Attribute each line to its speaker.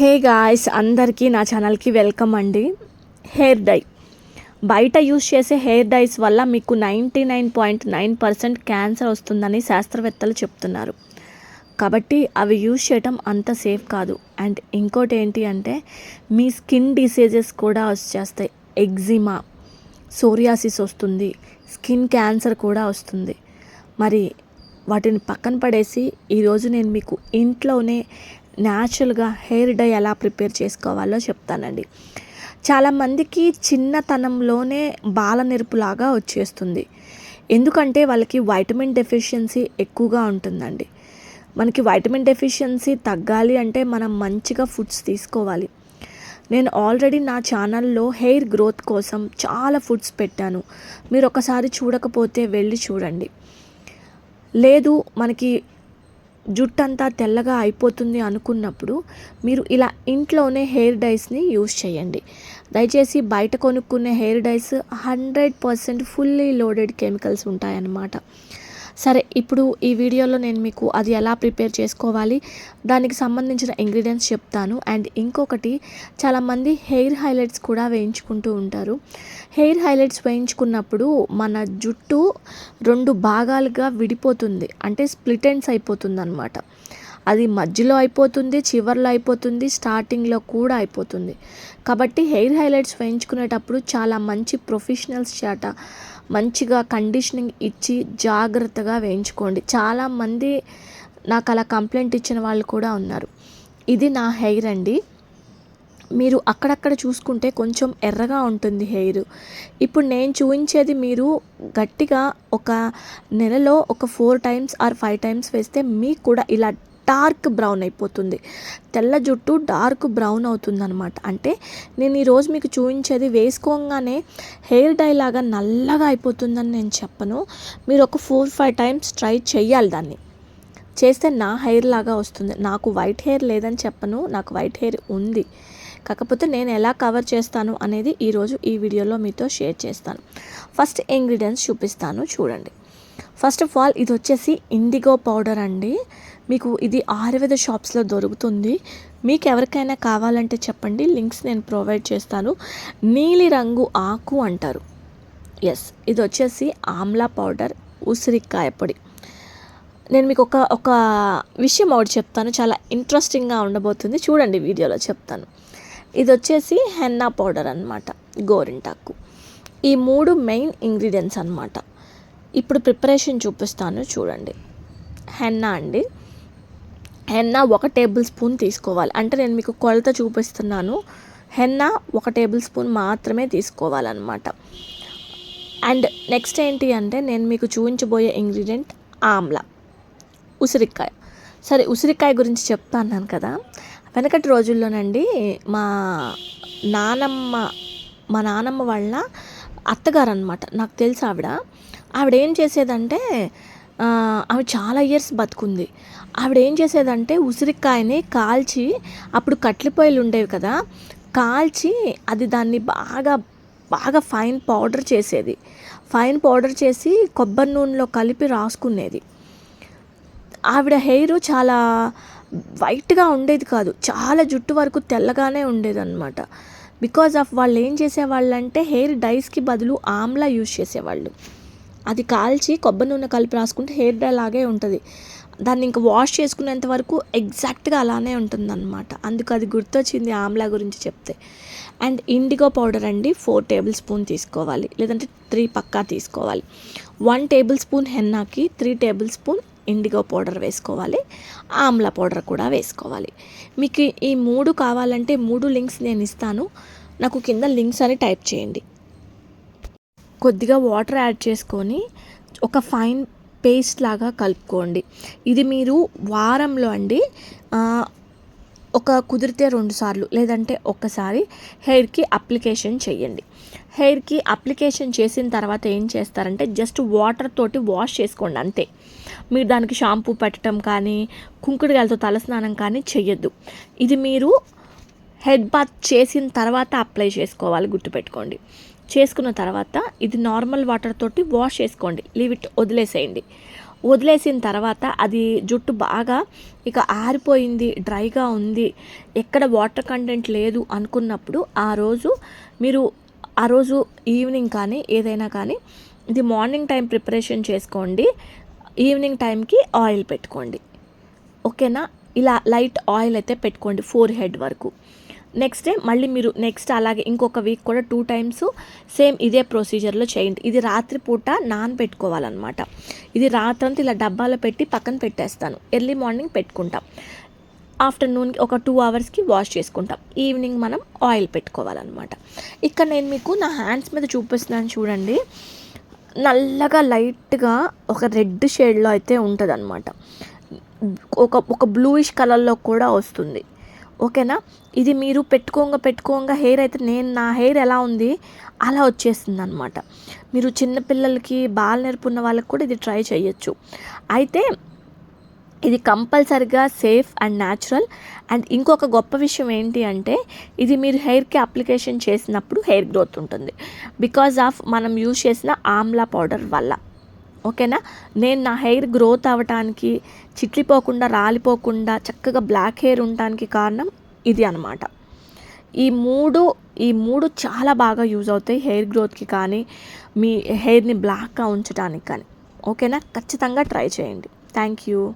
Speaker 1: Hey guys అందరికీ నా ఛానల్కి వెల్కమ్ అండి. Hair dye. బయట యూస్ చేసే హెయిర్ డైస్ వల్ల మీకు ninety nine point nine percent cancer వస్తుందని శాస్త్రవేత్తలు చెప్తున్నారు. కాబట్టి అవి యూజ్ చేయటం అంత సేఫ్ కాదు. అండ్ ఇంకోటి ఏంటి అంటే మీ స్కిన్ డిసీజెస్ కూడా వచ్చేస్తాయి. ఎగ్జిమా సోరియాసిస్ వస్తుంది స్కిన్ క్యాన్సర్ కూడా వస్తుంది. మరి వాటిని పక్కన పడేసి ఈరోజు నేను మీకు ఇంట్లోనే న్యాచురల్గా హెయిర్ డై ఎలా ప్రిపేర్ చేసుకోవాలో చెప్తానండి. చాలామందికి చిన్నతనంలోనే బాల నెరుపులాగా వచ్చేస్తుంది. ఎందుకంటే వాళ్ళకి వైటమిన్ డెఫిషియన్సీ ఎక్కువగా ఉంటుందండి. మనకి వైటమిన్ డెఫిషియన్సీ తగ్గాలి అంటే మనం మంచిగా ఫుడ్స్ తీసుకోవాలి. నేను ఆల్రెడీ నా ఛానల్లో హెయిర్ గ్రోత్ కోసం చాలా ఫుడ్స్ పెట్టాను. మీరు ఒకసారి చూడకపోతే వెళ్ళి చూడండి. లేదు మనకి జుట్టంతా తెల్లగా అయిపోతుంది అనుకున్నప్పుడు మీరు ఇలా ఇంట్లోనే హెయిర్ డైస్ని యూస్ చేయండి. దయచేసి బయట కొనుక్కునే hair dyes hundred percent fully loaded chemicals ఉంటాయన్నమాట. సరే ఇప్పుడు ఈ వీడియోలో నేను మీకు అది ఎలా ప్రిపేర్ చేసుకోవాలి దానికి సంబంధించిన ఇంగ్రీడియంట్స్ చెప్తాను. అండ్ ఇంకొకటి చాలామంది హెయిర్ హైలైట్స్ కూడా వేయించుకుంటూ ఉంటారు. హెయిర్ హైలైట్స్ వేయించుకున్నప్పుడు మన జుట్టు రెండు భాగాలుగా విడిపోతుంది. అంటే స్ప్లిటెన్స్ అయిపోతుంది అనమాట అది మధ్యలో అయిపోతుంది చివర్లో అయిపోతుంది స్టార్టింగ్లో కూడా అయిపోతుంది. కాబట్టి హెయిర్ హైలైట్స్ వేయించుకునేటప్పుడు చాలా మంచి ప్రొఫెషనల్స్ చేట మంచిగా కండిషనింగ్ ఇచ్చి జాగ్రత్తగా వేయించుకోండి. చాలామంది నాకు అలా కంప్లైంట్ ఇచ్చిన వాళ్ళు కూడా ఉన్నారు. ఇది నా హెయిర్ అండి. మీరు అక్కడక్కడ చూసుకుంటే కొంచెం ఎర్రగా ఉంటుంది హెయిర్. ఇప్పుడు నేను చూపించేది మీరు గట్టిగా ఒక నెలలో ఒక four times or five times వేస్తే మీకు కూడా ఇలా డార్క్ బ్రౌన్ అయిపోతుంది. తెల్ల జుట్టు డార్క్ బ్రౌన్ అవుతుంది అనమాట అంటే నేను ఈరోజు మీకు చూపించేది వేసుకోగానే హెయిర్ డై లాగా నల్లగా అయిపోతుందని నేను చెప్పను. మీరు ఒక ఫోర్ ఫైవ్ టైమ్స్ ట్రై చేయాలి దాన్ని. చేస్తే నా హెయిర్ లాగా వస్తుంది. నాకు వైట్ హెయిర్ లేదని చెప్పను. నాకు వైట్ హెయిర్ ఉంది. కాకపోతే నేను ఎలా కవర్ చేస్తాను అనేది ఈరోజు ఈ వీడియోలో మీతో షేర్ చేస్తాను. ఫస్ట్ ఇంగ్రీడియంట్స్ చూపిస్తాను. చూడండి. ఫస్ట్ ఆఫ్ ఆల్ ఇది వచ్చేసి ఇండిగో పౌడర్ అండి. మీకు ఇది ఆయుర్వేద షాప్స్లో దొరుకుతుంది. మీకు ఎవరికైనా కావాలంటే చెప్పండి. లింక్స్ నేను ప్రొవైడ్ చేస్తాను. నీలి రంగు ఆకు అంటారు. ఎస్ ఇది వచ్చేసి ఆమ్లా పౌడర్ ఉసిరికాయ పొడి. నేను మీకు ఒక ఒక విషయం ఒకటి చెప్తాను. చాలా ఇంట్రెస్టింగ్గా ఉండబోతుంది. చూడండి వీడియోలో చెప్తాను. ఇది వచ్చేసి హెన్నా పౌడర్ అనమాట గోరింటాకు. ఈ మూడు మెయిన్ ఇంగ్రీడియంట్స్ అనమాట ఇప్పుడు ప్రిపరేషన్ చూపిస్తాను. చూడండి. హెన్నా అండి. హెన్నా ఒక టేబుల్ స్పూన్ తీసుకోవాలి. అంటే నేను మీకు కొలత చూపిస్తున్నాను. హెన్నా ఒక టేబుల్ స్పూన్ మాత్రమే తీసుకోవాలన్నమాట. అండ్ నెక్స్ట్ ఏంటి అంటే నేను మీకు చూపించబోయే ఇంగ్రీడియంట్ ఆమ్లా ఉసిరికాయ. సరే ఉసిరికాయ గురించి చెప్తాను కదా. వెనకటి రోజుల్లోనండి మా నానమ్మ మా నానమ్మ వాళ్ళ అత్తగారు అనమాట నాకు తెలుసు ఆవిడ. ఆవిడ ఏం చేసేదంటే ఆవిడ చాలా ఇయర్స్ బతుకుంది. ఆవిడ ఏం చేసేదంటే ఉసిరికాయని కాల్చి అప్పుడు కట్లి పొయ్యిలు ఉండేవి కదా కాల్చి అది దాన్ని బాగా బాగా ఫైన్ పౌడర్ చేసేది. ఫైన్ పౌడర్ చేసి కొబ్బరి నూనెలో కలిపి రాసుకునేది. ఆవిడ హెయిర్ చాలా వైట్గా ఉండేది కాదు చాలా జుట్టు వరకు తెల్లగానే ఉండేది అనమాట బికాజ్ ఆఫ్ వాళ్ళు ఏం చేసేవాళ్ళు అంటే హెయిర్ డైస్కి బదులు ఆమ్లా యూజ్ చేసేవాళ్ళు. అది కాల్చి కొబ్బరి నూనె కలిపి రాసుకుంటే హెయిర్ డ్రై లాగే ఉంటుంది. దాన్ని ఇంకా వాష్ చేసుకునేంత వరకు ఎగ్జాక్ట్గా అలానే ఉంటుంది అనమాట అందుకు అది గుర్తొచ్చింది ఆమ్లా గురించి చెప్తే. అండ్ ఇండిగో పౌడర్ అండి ఫోర్ టేబుల్ స్పూన్ తీసుకోవాలి. లేదంటే త్రీ పక్కా తీసుకోవాలి. వన్ టేబుల్ స్పూన్ హెన్నాకి three tablespoon indigo powder వేసుకోవాలి. ఆమ్లా పౌడర్ కూడా వేసుకోవాలి. మీకు ఈ మూడు కావాలంటే మూడు లింక్స్ నేను ఇస్తాను. నాకు కింద లింక్స్ అని టైప్ చేయండి. కొద్దిగా వాటర్ యాడ్ చేసుకొని ఒక ఫైన్ పేస్ట్ లాగా కలుపుకోండి. ఇది మీరు వారంలో అండి ఒక కుదిరితే రెండు సార్లు లేదంటే ఒక్కసారి హెయిర్కి అప్లికేషన్ చేయండి. హెయిర్కి అప్లికేషన్ చేసిన తర్వాత ఏం చేస్తారంటే జస్ట్ వాటర్ తోటి వాష్ చేసుకోండి అంతే. మీరు దానికి షాంపూ పెట్టడం కానీ కుంకుడుగాయలతో తలస్నానం కానీ చెయ్యొద్దు. ఇది మీరు హెడ్ బాత్ చేసిన తర్వాత అప్లై చేసుకోవాలి గుర్తుపెట్టుకోండి. చేసుకున్న తర్వాత ఇది నార్మల్ వాటర్ తోటి వాష్ చేసుకోండి. లీవ్ ఇట్ వదిలేసేయండి. వదిలేసిన తర్వాత అది జుట్టు బాగా ఇక ఆరిపోయింది డ్రైగా ఉంది ఎక్కడ వాటర్ కంటెంట్ లేదు అనుకున్నప్పుడు ఆ రోజు మీరు ఆ రోజు ఈవినింగ్ కానీ ఏదైనా కానీ ఇది మార్నింగ్ టైం ప్రిపరేషన్ చేసుకోండి. ఈవినింగ్ టైంకి ఆయిల్ పెట్టుకోండి. ఓకేనా ఇలా లైట్ ఆయిల్ అయితే పెట్టుకోండి ఫోర్ హెడ్ వరకు. నెక్స్ట్ డే మళ్ళీ మీరు నెక్స్ట్ అలాగే ఇంకొక వీక్ కూడా టూ టైమ్స్ సేమ్ ఇదే ప్రొసీజర్లో చేయండి. ఇది రాత్రిపూట నానబెట్టుకోవాలన్నమాట ఇది రాత్రంతా ఇలా డబ్బాలో పెట్టి పక్కన పెట్టేస్తాను. ఎర్లీ మార్నింగ్ పెట్టుకుంటాం. ఆఫ్టర్నూన్కి ఒక టూ అవర్స్కి వాష్ చేసుకుంటాం. ఈవినింగ్ మనం ఆయిల్ పెట్టుకోవాలన్నమాట. ఇక్కడ నేను మీకు నా హ్యాండ్స్ మీద చూపిస్తున్నాను చూడండి. నల్లగా లైట్గా ఒక రెడ్ షేడ్లో అయితే ఉంటుంది అనమాట ఒక ఒక బ్లూయిష్ కలర్లో కూడా వస్తుంది. ఓకేనా? ఇది మీరు పెట్టుకోంగ పెట్టుకోంగ హెయిర్ అయితే నేను నా హెయిర్ ఎలా ఉంది? అలా వచ్చేస్తుంది అనమాట మీరు చిన్నపిల్లలకి బాగా నేర్పున్న వాళ్ళకి కూడా ఇది ట్రై చేయొచ్చు. అయితే ఇది కంపల్సరిగా సేఫ్ అండ్ న్యాచురల్. అండ్ ఇంకొక గొప్ప విషయం ఏంటి అంటే ఇది మీరు హెయిర్కి అప్లికేషన్ చేసినప్పుడు హెయిర్ గ్రోత్ ఉంటుంది. బికాజ్ ఆఫ్ మనం యూజ్ చేసిన ఆమ్లా పౌడర్ వల్ల. ఓకేనా? నేను నా హెయిర్ గ్రోత్ అవ్వటానికి చిట్లిపోకుండా రాలిపోకుండా చక్కగా బ్లాక్ హెయిర్ ఉండటానికి కారణం ఇది అనమాట ఈ మూడు ఈ మూడు చాలా బాగా యూజ్ అవుతాయి హెయిర్ గ్రోత్కి కానీ మీ హెయిర్ని బ్లాక్గా ఉంచడానికి కానీ. ఓకేనా? ఖచ్చితంగా ట్రై చేయండి. Thank you.